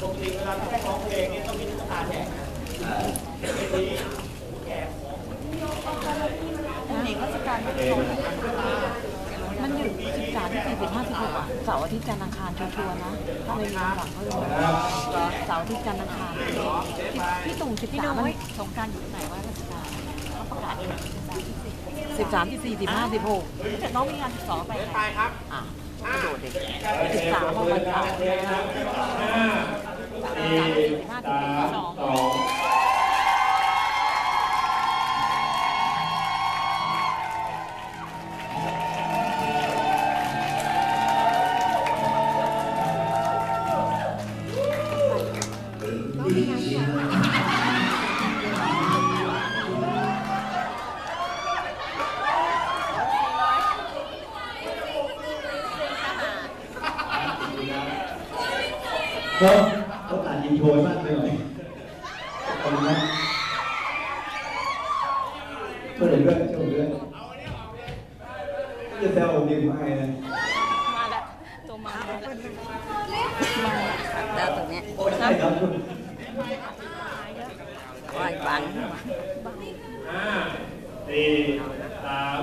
ปกติเวลาที่ได้ร้องเพลงนี่ต้องมีตุ๊กตาแจกนะอ่าทีนี้แจกของเด็กราชการไม่ตรงมันหยุดสิบสามที่สี่สิบห้าสิบหกอะเสาร์อาทิตย์จันทร์อังคารชัวร์ๆนะ ถ้าไม่มีหลังก็เลยเสาร์อาทิตย์จันทร์อังคารพี่ตุ่งสิบสามสงการอยู่ไหนว่าราชการเขาประกาศเองสิบสามที่สี่สิบห้าสิบหกแต่น้องมีงานสิบสองไปไปครับอะกระโดดเด็กสิบสามวันเสาร์ห้า สี่สามสองก็ ก็ตัดอินโทรมากไปหน่อยขอบคุณนะช่วยด้วยช่วยด้วยจะแซวผมดีกว่าไงนะมาล้วตัวมาแล้วมาล้วตรงเนี้ยโอ้ใช่ครับวางบังห้าสี่สาม